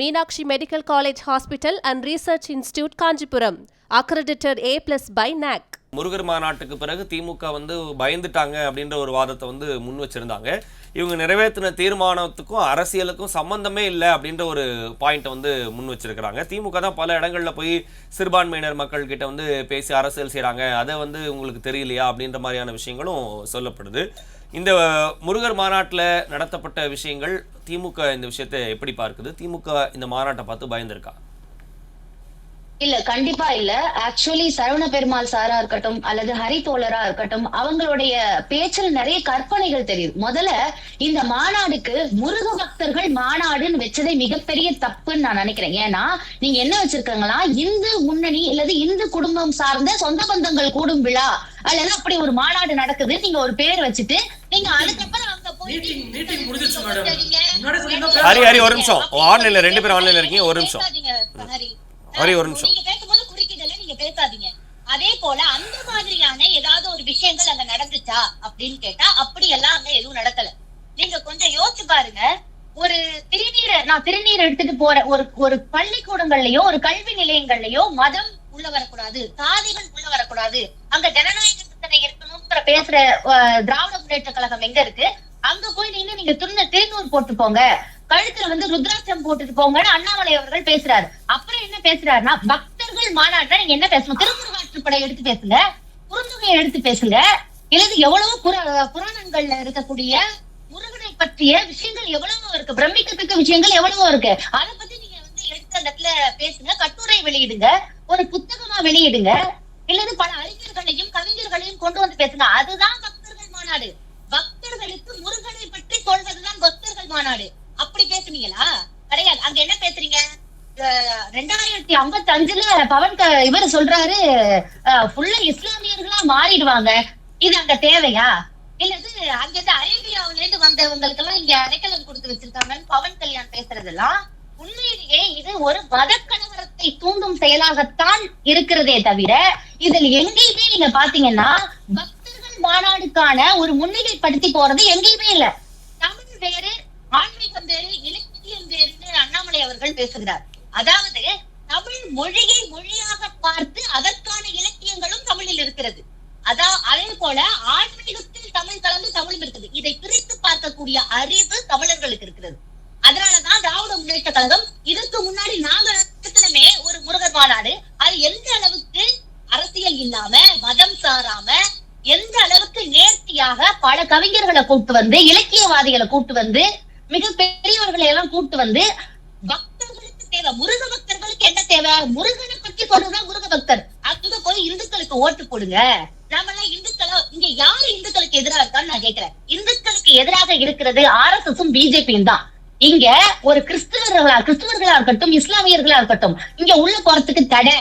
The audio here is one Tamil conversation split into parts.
Meenakshi medical college hospital and research institute Kanchipuram. Accredited A plus by NAAC Murugar மாநாட்டுக்கு பிறகு திமுக வந்து பயந்துட்டாங்க அப்படின்ற ஒரு வாதத்தை வந்து முன் வச்சிருந்தாங்க. இவங்க நிறைவேற்றின தீர்மானத்துக்கும் அரசியலுக்கும் சம்பந்தமே இல்லை அப்படின்ற ஒரு பாயிண்ட்டை வந்து முன் வச்சிருக்கிறாங்க. திமுக தான் பல இடங்களில் போய் சிறுபான்மையினர் மக்கள் கிட்ட வந்து பேசி அரசியல் செய்கிறாங்க அதை வந்து உங்களுக்கு தெரியலையா அப்படின்ற மாதிரியான விஷயங்களும் சொல்லப்படுது. இந்த முருகர் மாநாட்டில் நடத்தப்பட்ட விஷயங்கள் திமுக இந்த விஷயத்தை எப்படி பார்க்குது? திமுக இந்த மாநாட்டை பார்த்து பயந்துருக்கா? இல்ல கண்டிப்பா இல்ல. ஆக்சுவலி சரவண பெருமாள் சாரா இருக்கட்டும் அல்லது ஹரி தோழரா இருக்கட்டும் அவங்களுடைய பேச்சில் நிறைய கற்பனைகள் தெரியுது. முதல்ல இந்த மாநாடுக்கு முருக பக்தர்கள் மாநாடுன்னு வச்சதே மிகப்பெரிய தப்புன்னு நான் நினைக்கிறேன். ஏன்னா நீங்க என்ன வச்சிருக்கீங்களா இந்து முன்னணி அல்லது இந்து குடும்பம் சார்ந்த சொந்த பந்தங்கள் கூடும் விழா அல்லது அப்படி ஒரு மாநாடு நடக்குது நீங்க ஒரு பேர் வச்சுட்டு ஹரி, ஹரி, ஒரு நிமிஷம். ஆன்லைன்ல ரெண்டு பேரும் ஆன்லைன்ல இருக்கீங்க, ஒரு நிமிஷம். ஹரி. ஹரி, ஒரு நிமிஷம். நீங்க பேசும்போது குறுக்கிடல நீங்க பேசாதீங்க அதே போல அந்த மாதிரியான ஏதாவது ஒரு விஷயங்கள் அங்க நடந்துச்சா அப்படின்னு கேட்டா அப்படி எல்லாம் அங்க எதுவும் நடக்கல நீங்க கொஞ்சம் யோசிச்சு பாருங்க ஒரு திருநீரை நான் திருநீர் எடுத்துட்டு போற ஒரு ஒரு பள்ளிக்கூடங்கள்லயோ ஒரு கல்வி நிலையங்கள்லயோ மதம் உள்ள வரக்கூடாது சாதிகள் உள்ள வரக்கூடாது அங்க ஜனநாயக சிந்தனை இருக்கணும்ங்கிற பேசுற திராவிட முன்னேற்ற கழகம் எங்க இருக்கு? அங்க போய் நின்று நீங்க திருந தேனூர் போட்டு போங்க கழுத்துல வந்து ருத்ராட்சம் போட்டுட்டு போங்கன்னு அண்ணாமலை அவர்கள் பேசுறாரு. அப்புறம் என்ன பேசுறாருன்னா பக்தர்கள் மாநாட்டை நீங்க என்ன பேசணும்? திருமுருகாற்றுப்படை எடுத்து பேசுங்க. குறுந்தொகையை எடுத்து பேசுங்க. இல்லது எவ்வளவோ புர- புராணங்கள்ல இருக்கக்கூடிய முருகனை பற்றிய விஷயங்கள் எவ்வளவோ இருக்கு. பிரமிக்கத்தக்க விஷயங்கள் எவ்வளவோ இருக்கு. அதை பத்தி நீங்க வந்து எடுத்து அந்த இடத்துல பேசுங்க. கட்டுரை வெளியிடுங்க. ஒரு புத்தகமா வெளியிடுங்க. இல்லது பல அறிஞர்களையும் கவிஞர்களையும் கொண்டு வந்து பேசுங்க அதுதான் பக்தர்கள் மாநாடு. பக்தர்களுக்கு முருகனை பற்றி சொல்வதுதான் பக்தர்கள் மாநாடு. அப்படி பேசுனீங்களா? கிடையாது. அங்க என்ன பேசுறீங்க? ரெண்டாயிரத்தி ஐம்பத்தி அஞ்சுல பவன் இவர் சொல்றாரு ஃபுல்லா இஸ்லாமியர்களா மாறிடுவாங்க. இது அங்க தேவையா? இல்லது அங்க இருந்து அரேபியாவுல இருந்து வந்தவங்களுக்கு எல்லாம் இங்க அடைக்கலம் கொடுத்து வச்சிருக்காங்கன்னு பவன் கல்யாண் பேசுறதெல்லாம் உண்மையிலேயே இது ஒரு மத கலவரத்தை தூண்டும் செயலாகத்தான் இருக்கிறதே தவிர இதில் எங்கேயுமே நீங்க பாத்தீங்கன்னா பக்தர்கள் மாநாடுக்கான ஒரு முன்னிலை படுத்தி போறது எங்கேயுமே இல்ல. தமிழ் வேறு ஆன்மீகம் வேறு இலக்கியம் வேறுன்னு அண்ணாமலை அவர்கள் பேசுகிறார். அதாவது தமிழ் மொழியை மொழியாக பார்த்து அதற்கான இலக்கியங்களும் தமிழில் இருக்கிறது. அதான் அதே போல ஆன்மீகத்தில் தமிழ் கலந்து தமிழும் இருக்குது. இதை பிரித்து பார்க்கக்கூடிய அறிவு தமிழர்களுக்கு இருக்கிறது. அதனாலதான் திராவிட முன்னேற்ற கழகம் இதுக்கு முன்னாடி நாங்க நடத்தினமே ஒரு முருகர் மாநாடு. அது எந்த அளவு அரசியல் இல்லாம மதம் சாராம எந்த அளவுக்கு நேர்த்தியாக பல கவிஞர்களை கூட்டு வந்து இலக்கியவாதிகளை கூட்டு வந்து மிக பெரியவர்களை எல்லாம் கூட்டு வந்து பக்தர்களுக்கு தேவை. முருக பக்தர்களுக்கு என்ன தேவை? முருகனை பத்தி சொல்றதுதான் முருக பக்தர். அங்க போய் இந்துக்களுக்கு ஓட்டு போடுங்க. நம்ம எல்லாம் இந்துக்களா இங்க யாரு இந்துக்களுக்கு எதிராக இருக்கான்னு நான் கேக்குறேன் இந்துக்களுக்கு எதிராக இருக்கிறது ஆர் எஸ் எஸும் பிஜேபியும் தான். இங்க ஒரு கிறிஸ்தவர்களா கிறிஸ்தவர்களா இருக்கட்டும் இஸ்லாமியர்களா இருக்கட்டும் இங்க உள்ள போறதுக்கு தடை.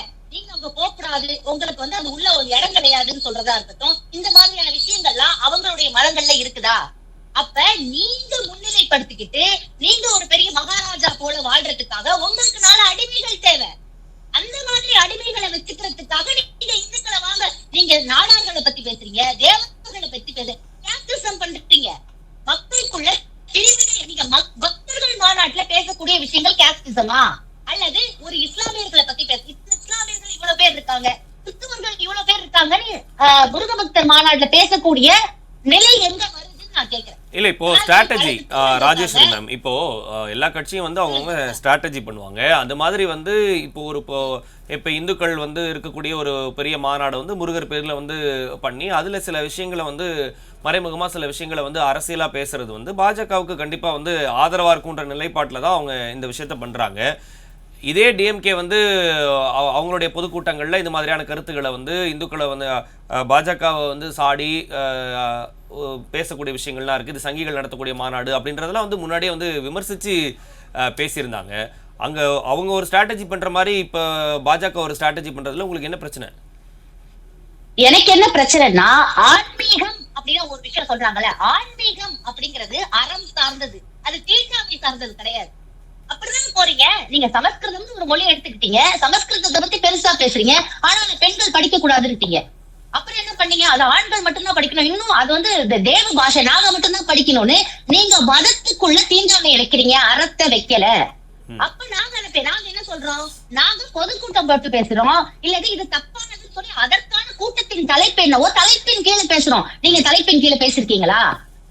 அவங்க போகக்கூடாது உங்களுக்கு வந்து அது உள்ள ஒரு இடம் கிடையாதுன்னு சொல்றதா இருக்கட்டும். இந்த மாதிரியான விஷயங்கள்லாம் அவங்களுடைய மரங்கள்ல இருக்குதா? அப்ப நீங்க முன்னிலைப்படுத்திக்கிட்டு நீங்க ஒரு பெரிய மகாராஜா போல வாழ்றதுக்காக உங்களுக்கு நாலு அடிமைகள் தேவை. அந்த மாதிரி அடிமைகளை வச்சுக்கிறதுக்காக நீங்க இந்துக்களை வாங்க. நீங்க நாடார்களை பத்தி பேசுறீங்க தேவர்களை பத்தி பேச கேஸ்டிசம் பண்றீங்க. மக்களுக்குள்ள பிரிவினை நீங்க பக்தர்கள் மாநாட்டுல பேசக்கூடிய விஷயங்கள் கேஸ்டிசமா அல்லது ஒரு இஸ்லாமியர்களை பத்தி பேச பேர் இருக்காங்க. கிறிஸ்துவர்கள் இவ்வளவு பேர் இருக்காங்கன்னு முருக பக்தர் மாநாட்டுல பேசக்கூடிய நிலை எங்க வருதுன்னு நான் கேக்குறேன் இல்ல இப்போ ஸ்ட்ராட்டஜி ராஜேஸ்வரி மேம் இப்போ எல்லா கட்சியும் வந்து அவங்கவுங்க ஸ்ட்ராட்டஜி பண்ணுவாங்க. அந்த மாதிரி வந்து இப்போ ஒரு இப்போ இப்போ இந்துக்கள் வந்து இருக்கக்கூடிய ஒரு பெரிய மாநாடு வந்து முருகர் பேர்ல வந்து பண்ணி அதுல சில விஷயங்களை வந்து மறைமுகமா சில விஷயங்களை வந்து அரசியலா பேசுறது வந்து பாஜகவுக்கு கண்டிப்பா வந்து ஆதரவா இருக்குன்ற நிலைப்பாட்டில் தான் அவங்க இந்த விஷயத்த பண்றாங்க. இதே டிஎம்கே வந்து அவ- அவங்களுடைய பொதுக்கூட்டங்களில் இந்த மாதிரியான கருத்துக்களை வந்து இந்துக்களை வந்து பாஜகவை வந்து சாடி பேசக்கூடிய விஷயங்கள்லாம் இருக்குது இது சங்கிகள் நடத்தக்கூடிய மாநாடு அப்படின்றதெல்லாம் வந்து முன்னாடியே வந்து விமர்சித்து பேசியிருந்தாங்க. அங்கே அவங்க ஒரு ஸ்ட்ராட்டஜி பண்ணுற மாதிரி இப்போ பாஜக ஒரு ஸ்ட்ராட்டஜி பண்ணுறதுல உங்களுக்கு என்ன பிரச்சனை? எனக்கு என்ன பிரச்சனைனா ஆன்மீகம் அப்படின்னு ஒரு விஷயம் சொல்றாங்கல்ல ஆன்மீகம் அப்படிங்கிறது அறம் சார்ந்தது. அது தீண்டாமை சார்ந்தது கிடையாது. அப்படிதான் போறீங்க? நீங்க சமஸ்கிருதம்னு ஒரு மொழி எடுத்துக்கிட்டீங்க. சமஸ்கிருதத்தை பத்தி பெருசா பேசுறீங்க. ஆனா பெண்கள் படிக்க கூடாதுன்னுட்டீங்க அப்புறம் என்ன பண்ணீங்க? அது ஆண்கள் மட்டும்தான் படிக்கணும். இன்னும் அது வந்து தேவ பாஷை நாங்க மட்டும்தான் படிக்கணும்னு நீங்க மதத்துக்குள்ள தீண்டாமை வைக்கிறீங்க அறத்தை வைக்கல. அப்ப நாங்க நாங்க என்ன சொல்றோம்? நாங்க பொதுக்கூட்டம் போட்டு பேசுறோம். இல்லாட்டி இது தப்பானதுன்னு சொல்லி அதற்கான கூட்டத்தின் தலைப்பு என்னவோ தலைப்பின் கீழே பேசுறோம். நீங்க தலைப்பின் கீழே பேசிருக்கீங்களா?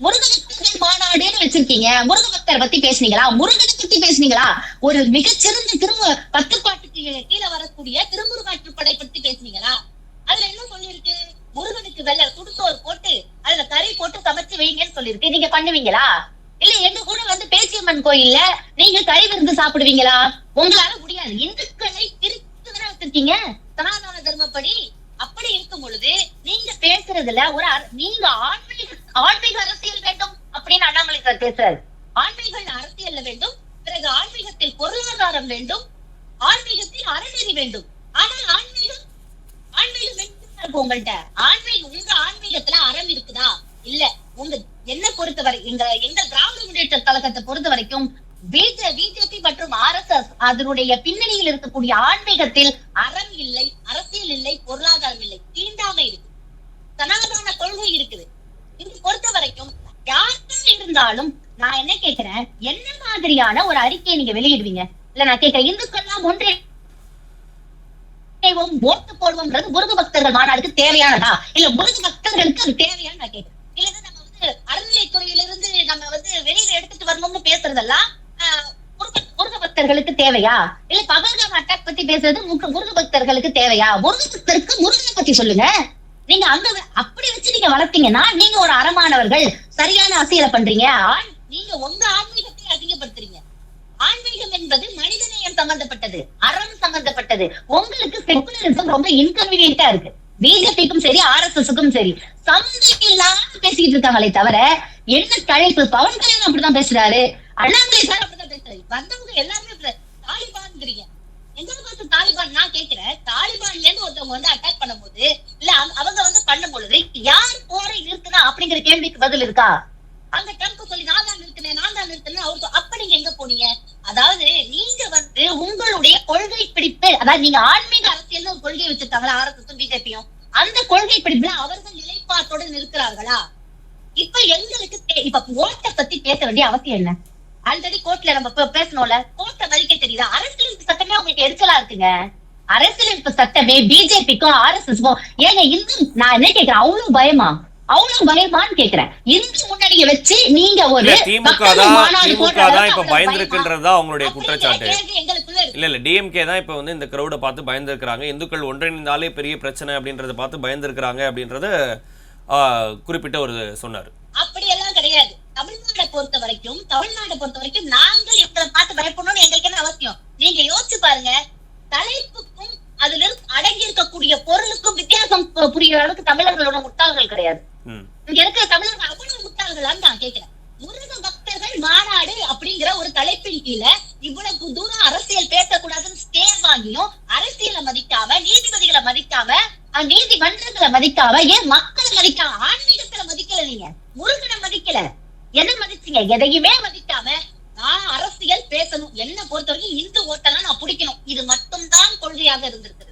முருகபக்தர்கள் மாநாடுன்னு வச்சிருக்கீங்க. முருக பக்தர் பத்தி பேசுனீங்களா? முருகனை பத்தி பேசுனீங்களா? ஒரு மிகச்சிறந்த திரும்ப பத்துப்பாட்டுக்கு கீழே வரக்கூடிய திருமுருகாற்றுப்படை பத்தி பேசுனீங்களா? அதுல என்ன சொல்லிருக்கு முருகனுக்கு வெள்ளை சுடுசோறு போட்டு அதுல கறி போட்டு சமைச்சு வைங்கன்னு சொல்லிருக்கு நீங்க பண்ணுவீங்களா? இல்ல எங்க கூட வந்து பேச்சியம்மன் கோயில்ல நீங்க கறி விருந்து சாப்பிடுவீங்களா? உங்களால முடியாது. இந்துக்களை பிரித்து வச்சிருக்கீங்க. சனாதன தர்மப்படி அப்படி இருக்கும் பொழுது நீங்க பேசுறதுல ஒரு நீங்க ஆன்மீக ஆன்மீக அரசியல் வேண்டும் அப்படின்னு அண்ணாமலை சார் பேசுறாரு. ஆன்மீக அரசியல் வேண்டும் பிறகு ஆன்மீகத்தில் பொருளாதாரம் வேண்டும் ஆன்மீகத்தில் அறநெறி வேண்டும். ஆனால் ஆன்மீகம் ஆன்மீகம் எங்க உங்கள்கிட்ட ஆன்மீக உங்க ஆன்மீகத்துல அறம் இருக்குதா? இல்ல உங்க என்ன பொறுத்தவரை எங்க எங்க திராவிட முன்னேற்ற கழகத்தை பொறுத்த வரைக்கும் பிஜேபி மற்றும் ஆர் எஸ் எஸ் அதனுடைய பின்னணியில் இருக்கக்கூடிய ஆன்மீகத்தில் அறம் இல்லை அரசியல் இல்லை பொருளாதாரம் இல்லை தீண்டாமை இருக்கு சனாதன கொள்கை இருக்குது. இது பொறுத்த வரைக்கும் யாருக்கும் இருந்தாலும் நான் என்ன கேக்குறேன் என்ன மாதிரியான ஒரு அறிக்கையை நீங்க வெளியிடுவீங்க? இல்ல நான் கேட்கிறேன் இந்துக்கள்லாம் ஒன்றே ஓட்டு போடுவோம்ன்றது முருக பக்தர்கள் மாநாடுக்கு தேவையானதா? இல்ல முருக பக்தர்களுக்கு அது தேவையான்னு நான் கேக்குறேன் இல்ல நம்ம வந்து அறநிலைத்துறையிலிருந்து நம்ம வந்து வெளியில எடுத்துட்டு வரணும்னு பேசுறதெல்லாம் பக்தர்களுக்கு தேவையா? இல்ல பகல்காம் அட்டாக் பத்தி பேசுறது முருக பக்தர்களுக்கு தேவையா? முருக பக்தருக்கு முருகனை பத்தி சொல்லுங்க. நீங்க அந்த அப்படி வச்சு நீங்க வளர்த்தீங்கன்னா நீங்க ஒரு அறமானவர்கள் சரியான அரசியலை பண்றீங்க. நீங்க உங்க ஆன்மீகத்தை அதிகப்படுத்துறீங்க. ஆன்மீகம் என்பது மனிதநேயம் சம்பந்தப்பட்டது அறம் சம்பந்தப்பட்டது. உங்களுக்கு செகுலரிசம் ரொம்ப இன்கன்வீனியன்டா இருக்கு. பிஜேபிக்கும் சரி ஆர் எஸ் எஸ்க்கும் சரி. சந்தை இல்லாம பேசிக்கிட்டு இருக்காங்களே தவிர என்ன தலைப்பு? பவன் கல்யாணம் அப்படிதான் பேசுறாரு. அண்ணாமலை சார் அப்படிதான் பேசுறாரு. வந்தவங்க எல்லாருமே இப்ப தாலிபான்ங்கிறீங்க. எங்களை பார்த்து தாலிபான்? நான் கேக்குறேன் தாலிபான்ல இருந்து ஒருத்தவங்க வந்து அட்டாக் பண்ணும்போது இல்ல அவங்க- வந்து பண்ணும் பொழுது யார் போரை நிறுத்தினா அப்படிங்கிற கேள்விக்கு பதில் இருக்கா? அந்த ட்ரம்ப் சொல்லி நான் தான் நிறுத்தினேன் நான் தான் நிறுத்தினேன். அவருக்கு அப்ப நீங்க எங்க போனீங்க? அதாவது நீங்க வந்து உங்களுடைய கொள்கை பிடிப்பு அதாவது நீங்க ஆன்மீக அரசியல் ஒரு கொள்கை வச்சிருக்காங்களா ஆர்எஸ்எஸும் பிஜேபியும் அந்த கொள்கை பிடிப்புல அவர்கள் நிலைப்பாட்டோடு நிற்கிறார்களா? இப்ப எங்களுக்கு இப்ப ஓட்டை பத்தி பேச வேண்டிய அவசியம் என்ன ஆல்ரெடி கோர்ட்ல நம்ம பேசணும்ல கோர்ட்டை மதிக்க தெரியுதா? அரசியலமைப்பு சட்டமே உங்களுக்கு எரிச்சலா இருக்குங்க. அரசியலமைப்பு சட்டமே பிஜேபிக்கும் ஆர்எஸ்எஸ்க்கும் ஏங்க இந்து நான் என்ன கேக்குறேன்? அவ்வளவு பயமா? அவ்வளவு பயமான்னு கேக்குறேன். இந்து முன்னணியை வச்சு நீங்க ஒரு திமுக தான் மாநாடு திமுக தான் இப்ப பயந்துருக்குன்றது தான் அவங்களுடைய? குற்றச்சாட்டு. இல்ல இல்ல டிஎம்கே தான் இப்ப வந்து இந்த கிரௌட பார்த்து பயந்துருக்காங்க இந்துக்கள் ஒன்றிணைந்தாலே பெரிய பிரச்சனை அப்படின்றத பார்த்து பயந்துருக்காங்க அப்படின்றத குறிப்பிட்ட ஒரு சொன்னாரு. அப்படி எல்லாம் கிடையாது. தமிழ்நாட்டை பொறுத்த வரைக்கும் தமிழ்நாட்டை பொறுத்த வரைக்கும் நாங்கள் எங்களை பார்த்து பயப்படணும்னு எங்களுக்கு என்ன அவசியம்? நீங்க யோசிச்சு பாருங்க. தலைப்புக்கும் அதுல அடங்கி இருக்கக்கூடிய பொருளுக்கும் வித்தியாசம் பு- புரியுற அளவுக்கு தமிழர்களோட முட்டாள்கள் கிடையாது. இங்க இருக்கிற தமிழர்கள் அவ்வளவு முட்டாள்களான்னு நான் கேட்கிறேன். முருக பக்தர்கள் மாநாடு அப்படிங்கிற ஒரு தலைப்பின் கீழே இவ்வளவு தூரம் அரசியல் பேசக்கூடாதுன்னு ஸ்டே வாங்கியும் அரசியலை மதிக்காம நீதிபதிகளை மதிக்காம நீதி மன்றங்களை மதிக்காம ஏன் மக்களை மதிக்காம ஆன்மீகத்துல மதிக்கல நீங்க? முருகனை மதிக்கல. என்ன மதிச்சீங்க? எதையுமே மதிக்காம நான் அரசியல் பேசணும் என்ன பொறுத்த வரைக்கும் இந்து ஓட்டெல்லாம் நான் பிடிக்கணும். இது மட்டும்தான் கொள்கையாக இருந்திருக்கு